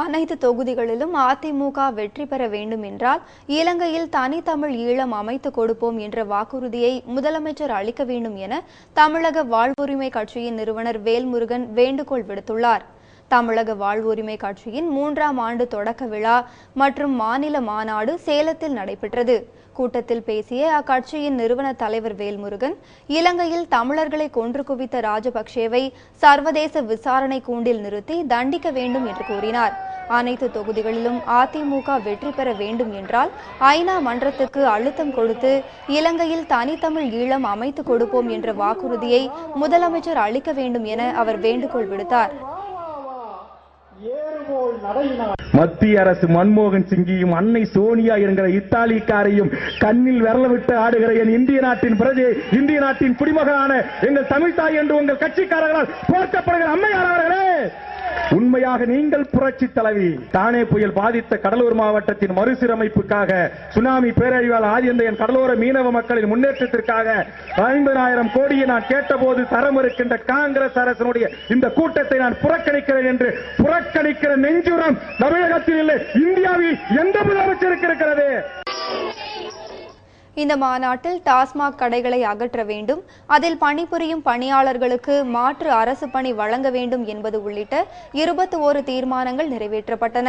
அனைத்து தொகுதிகளிலும் அதிமுக வெற்றி பெற வேண்டும் என்றால் இலங்கையில் தனித்தமிழ் ஈழம் அமைத்து கொடுப்போம் என்ற வாக்குறுதியை முதலமைச்சர் அளிக்க வேண்டும் என தமிழக வாழ்வுரிமை கட்சியின் நிறுவனர் வேல்முருகன் வேண்டுகோள் விடுத்துள்ளார். தமிழக வாழ்வுரிமை கட்சியின் மூன்றாம் ஆண்டு தொடக்க விழா மற்றும் மாநில மாநாடு சேலத்தில் நடைபெற்றது. கூட்டத்தில் பேசிய அக்கட்சியின் நிறுவன தலைவர் வேல்முருகன் இலங்கையில் தமிழர்களை கொன்று குவித்த ராஜபக்சேவை சர்வதேச விசாரணை கூண்டில் நிறுத்தி தண்டிக்க வேண்டும் என்று கூறினார். அனைத்து தொகுதிகளிலும் அதிமுக வெற்றி பெற வேண்டும் என்றால் ஐநா மன்றத்துக்கு அழுத்தம் கொடுத்து இலங்கையில் தனித்தமிழ் ஈழம் அமைத்து கொடுப்போம் என்ற வாக்குறுதியை முதலமைச்சர் அளிக்க வேண்டும் என அவர் வேண்டுகோள் விடுத்தார். மத்திய அரசு மன்மோகன் சிங்கியும் அன்னை சோனியா என்கிற இத்தாலிக்காரையும் கண்ணில் விரலவிட்டு ஆடுகிற என் இந்திய நாட்டின் பிரஜை இந்திய நாட்டின் குடிமகனான எங்கள் தமிழ் தாய் என்று உங்கள் கட்சிக்காரர்களால் போர்த்தப்படுகிற அம்மையார் அவர்களே! உண்மையாக நீங்கள் புரட்சி தலைவி. தானே புயல் பாதித்த கடலூர் மாவட்டத்தின் மறுசீரமைப்புக்காக சுனாமி பேரழிவால் ஆதியந்த கடலோர மீனவ மக்களின் முன்னேற்றத்திற்காக ஐம்பதாயிரம் கோடியை நான் கேட்டபோது தரம் இருக்கின்ற காங்கிரஸ் அரசனுடைய இந்த கூட்டத்தை நான் புறக்கணிக்கிறேன் என்று புறக்கணிக்கிற நெஞ்சுரம் தமிழகத்தில் இல்லை. இந்தியாவில் எந்த முதலமைச்சருக்கு இந்த மாநாட்டில் டாஸ்மாக் கடைகளை அகற்ற வேண்டும் அதில் பணிபுரியும் பணியாளர்களுக்கு மாற்று அரசு பணி வழங்க வேண்டும் என்பது உள்ளிட்ட இருபத்தி ஓரு தீர்மானங்கள் நிறைவேற்றப்பட்டன.